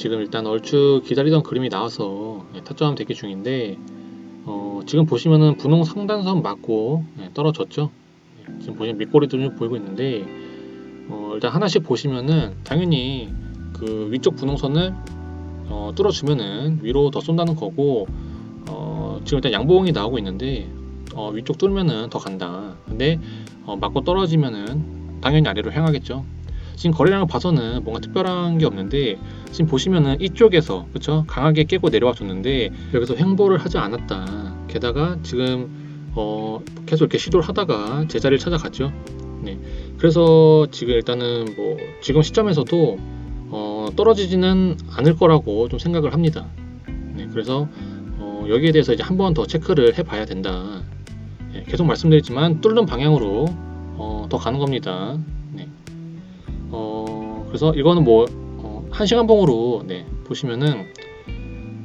지금 일단 얼추 기다리던 그림이 나와서 예, 타점 대기 중인데 어, 지금 보시면은 분홍 상단선 맞고 예, 떨어졌죠. 예, 지금 보시면 밑꼬리도 좀 보이고 있는데 어, 일단 하나씩 보시면은 당연히 그 위쪽 분홍선을 어, 뚫어주면은 위로 더 쏜다는 거고 어, 지금 일단 양봉이 나오고 있는데 어, 위쪽 뚫으면은 더 간다. 근데 어, 맞고 떨어지면은 당연히 아래로 향하겠죠. 지금 거래량을 봐서는 뭔가 특별한 게 없는데 지금 보시면은 이쪽에서 그쵸 강하게 깨고 내려와 줬는데 여기서 횡보를 하지 않았다. 게다가 지금 어 계속 이렇게 시도를 하다가 제자리를 찾아갔죠. 네. 그래서 지금 일단은 뭐 지금 시점에서도 어 떨어지지는 않을 거라고 좀 생각을 합니다. 네. 그래서 어 여기에 대해서 이제 한 번 더 체크를 해 봐야 된다. 네, 계속 말씀드리지만 뚫는 방향으로 어, 더 가는 겁니다. 그래서 이거는 뭐, 어, 한 시간 봉으로, 네, 보시면은,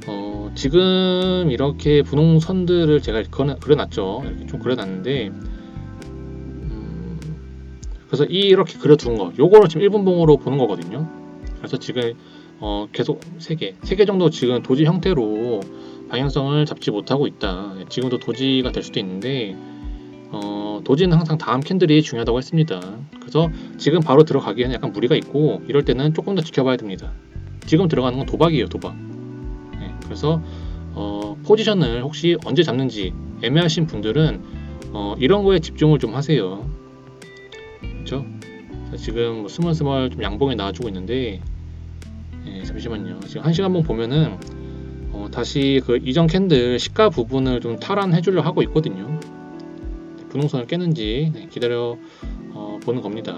어, 지금 이렇게 분홍선들을 제가 그려- 그려놨죠. 이렇게 좀 그려놨는데, 음, 그래서 이 이렇게 그려둔 거, 요거를 지금 1분 봉으로 보는 거거든요. 그래서 지금, 어, 계속 3개, 3개 정도 지금 도지 형태로 방향성을 잡지 못하고 있다. 네, 지금도 도지가 될 수도 있는데, 어, 도지는 항상 다음 캔들이 중요하다고 했습니다. 그래서 지금 바로 들어가기에는 약간 무리가 있고 이럴 때는 조금 더 지켜봐야 됩니다. 지금 들어가는 건 도박이에요, 도박. 네, 그래서 어, 포지션을 혹시 언제 잡는지 애매하신 분들은 어, 이런 거에 집중을 좀 하세요. 그렇죠? 자, 지금 뭐 스멀스멀 좀 양봉이 나와주고 있는데 예, 잠시만요. 지금 한 시간 봉 보면은 어, 다시 그 이전 캔들 시가 부분을 좀 탈환해 주려 하고 있거든요. 분홍선을 깨는지 네, 기다려 어, 보는 겁니다.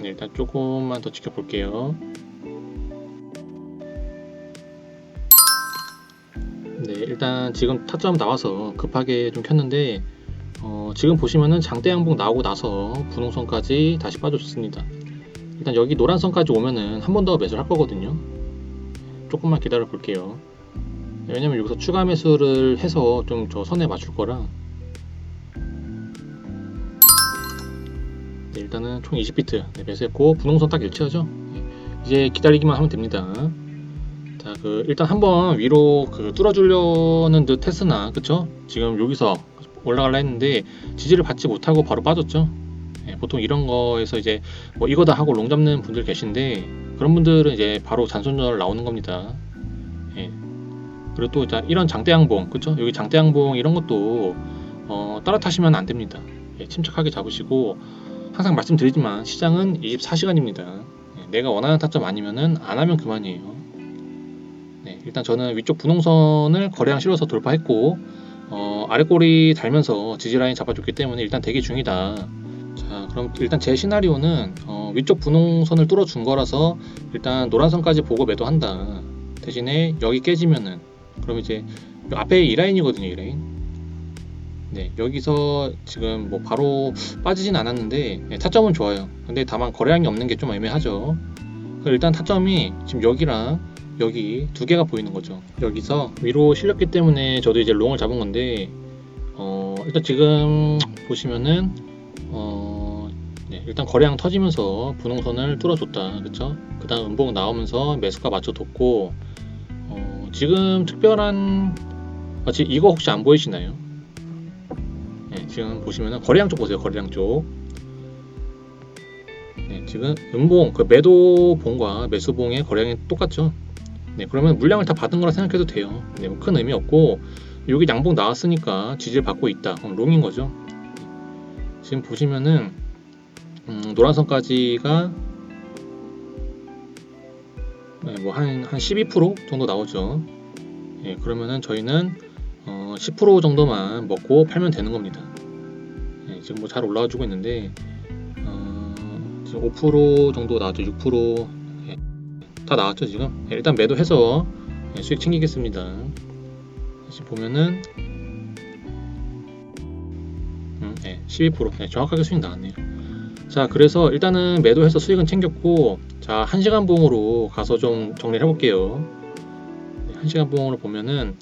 네, 일단 조금만 더 지켜볼게요. 네, 일단 지금 타점 나와서 급하게 좀 켰는데 어, 지금 보시면은 장대 양봉 나오고 나서 분홍선까지 다시 빠져줬습니다. 일단 여기 노란선까지 오면은 한 번 더 매수를 할 거거든요. 조금만 기다려 볼게요. 네, 왜냐면 여기서 추가 매수를 해서 좀 저 선에 맞출 거라 일단은 총 20비트 네, 매수했고 분홍선 딱 일치하죠. 네, 이제 기다리기만 하면 됩니다. 자, 그 일단 한번 위로 그 뚫어주려는 듯 했으나, 그쵸? 지금 여기서 올라갈라 했는데 지지를 받지 못하고 바로 빠졌죠. 네, 보통 이런 거에서 이제 뭐 이거다 하고 롱 잡는 분들 계신데 그런 분들은 이제 바로 잔손절 나오는 겁니다. 예. 그리고 또 자, 이런 장대양봉, 그쵸? 여기 장대양봉 이런 것도 어, 따라 타시면 안 됩니다. 예, 침착하게 잡으시고 항상 말씀드리지만 시장은 24시간입니다. 내가 원하는 타점 아니면은 안 하면 그만이에요. 네, 일단 저는 위쪽 분홍선을 거래량 실어서 돌파했고 어, 아래 꼬리 달면서 지지 라인 잡아줬기 때문에 일단 대기 중이다. 자, 그럼 일단 제 시나리오는 어, 위쪽 분홍선을 뚫어준 거라서 일단 노란선까지 보고 매도한다. 대신에 여기 깨지면은 그럼 이제 요 앞에 이 라인이거든요, 이 라인. 네, 여기서 지금 뭐 바로 빠지진 않았는데 네, 타점은 좋아요. 근데 다만 거래량이 없는 게 좀 애매하죠. 일단 타점이 지금 여기랑 여기 두 개가 보이는 거죠. 여기서 위로 실렸기 때문에 저도 이제 롱을 잡은 건데 어, 일단 지금 보시면은 어, 네, 일단 거래량 터지면서 분홍선을 뚫어줬다, 그쵸? 그다음 음봉 나오면서 매수가 맞춰뒀고 어, 지금 특별한 아, 지- 이거 혹시 안 보이시나요? 네, 지금 보시면은 거래량 쪽 보세요. 거래량 쪽. 네, 지금 음봉 그 매도 봉과 매수 봉의 거래량이 똑같죠. 네, 그러면 물량을 다 받은 거라 생각해도 돼요. 네, 뭐 큰 의미 없고 여기 양봉 나왔으니까 지지를 받고 있다. 그럼 롱인 거죠. 지금 보시면은 음, 노란선까지가 네, 뭐한 한 12% 정도 나오죠. 예, 그러면은 저희는 어, 10% 정도만 먹고 팔면 되는 겁니다. 예, 지금 뭐 잘 올라와주고 있는데 어, 지금 5% 정도 나왔죠. 6% 예, 다 나왔죠 지금. 예, 일단 매도해서 예, 수익 챙기겠습니다. 다시 보면은 음, 예, 12% 예, 정확하게 수익 나왔네요. 자 그래서 일단은 매도해서 수익은 챙겼고 자 1시간 봉으로 가서 좀 정리를 해볼게요. 네, 1시간 봉으로 보면은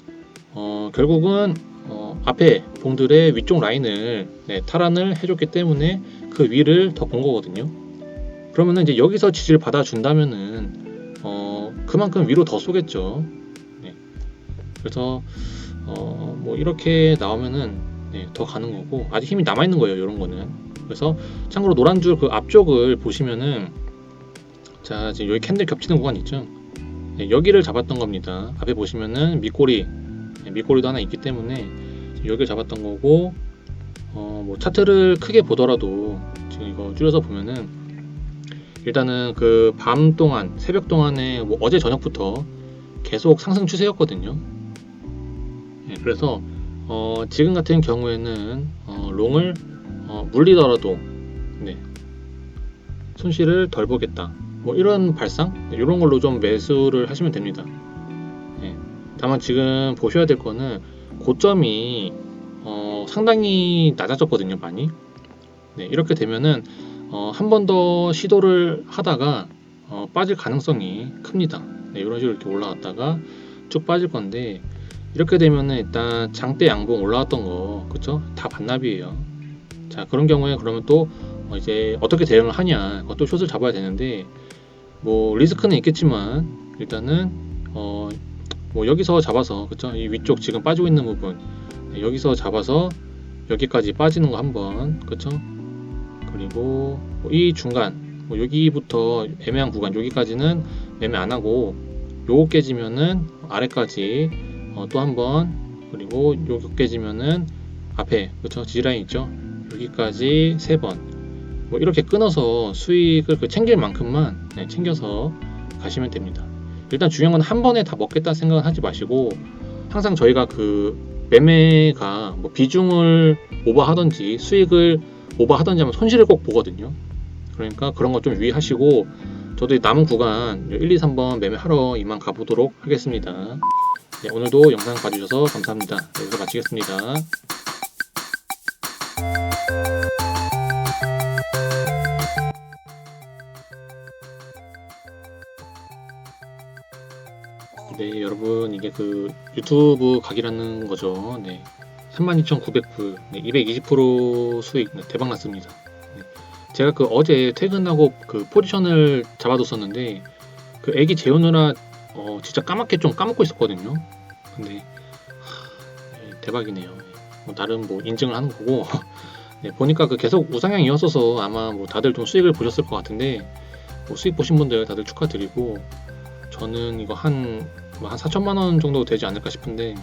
어, 결국은 어, 앞에 봉들의 위쪽 라인을 네, 탈환을 해줬기 때문에 그 위를 더 본 거거든요. 그러면은 이제 여기서 지지를 받아준다면은 그만큼 위로 더 쏘겠죠. 네. 그래서 어, 뭐 이렇게 나오면은 네, 더 가는 거고 아직 힘이 남아 있는 거예요. 이런 거는. 그래서 참고로 노란 줄 그 앞쪽을 보시면은 자 지금 여기 캔들 겹치는 구간 있죠. 네, 여기를 잡았던 겁니다. 앞에 보시면은 밑꼬리 네, 밑꼬리도 하나 있기 때문에 여기를 잡았던 거고 어, 뭐 차트를 크게 보더라도 지금 이거 줄여서 보면은 일단은 그 밤 동안 새벽 동안에 뭐 어제 저녁부터 계속 상승 추세였거든요. 예, 그래서 어, 지금 같은 경우에는 어, 롱을 어, 물리더라도 네, 손실을 덜 보겠다. 뭐 이런 발상 이런 걸로 좀 매수를 하시면 됩니다. 예, 다만 지금 보셔야 될 거는 고점이 어, 상당히 낮아졌거든요, 많이. 네, 이렇게 되면은 어, 한 번 더 시도를 하다가 어, 빠질 가능성이 큽니다. 네, 이런 식으로 이렇게 올라갔다가 쭉 빠질 건데 이렇게 되면은 일단 장대 양봉 올라왔던 거, 그쵸? 다 반납이에요. 자, 그런 경우에 그러면 또 어, 이제 어떻게 대응을 하냐, 그것도 숏을 잡아야 되는데 뭐 리스크는 있겠지만 일단은 어, 뭐 여기서 잡아서, 그쵸? 이 위쪽 지금 빠지고 있는 부분. 네, 여기서 잡아서 여기까지 빠지는 거 한번, 그쵸? 그리고 뭐 이 중간 뭐 여기부터 애매한 구간 여기까지는 매매 안 하고 요거 깨지면은 아래까지 어, 또 한번 그리고 요거 깨지면은 앞에 그쵸? 지라인 있죠? 여기까지 세 번. 뭐 이렇게 끊어서 수익을 그 챙길 만큼만 네, 챙겨서 가시면 됩니다 일단 중요한 건 한 번에 다 먹겠다 생각은 하지 마시고 항상 저희가 그 매매가 뭐 비중을 오버하던지 수익을 오버하던지 하면 손실을 꼭 보거든요. 그러니까 그런 거 좀 유의하시고 저도 이 남은 구간 1, 2, 3번 매매하러 이만 가보도록 하겠습니다. 네, 오늘도 영상 봐주셔서 감사합니다. 네, 여기서 마치겠습니다. 네, 여러분 이게 그 유튜브 각이라는 거죠. 네. 32,900불, 네, 220% 수익 네, 대박 났습니다. 네. 제가 그 어제 퇴근하고 그 포지션을 잡아뒀었는데 그 애기 재우느라 어, 진짜 까맣게 좀 까먹고 있었거든요. 근데 하, 네, 대박이네요. 뭐 나름 뭐 인증을 하는 거고 네, 보니까 그 계속 우상향이었어서 아마 뭐 다들 좀 수익을 보셨을 것 같은데 뭐 수익 보신 분들 다들 축하드리고 저는 이거 한, 뭐 한 4천만 원 정도 되지 않을까 싶은데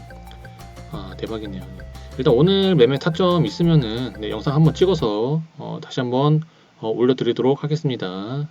아 대박이네요. 네. 일단 오늘 매매 타점 있으면은 네, 영상 한번 찍어서 어, 다시 한번 어, 올려드리도록 하겠습니다.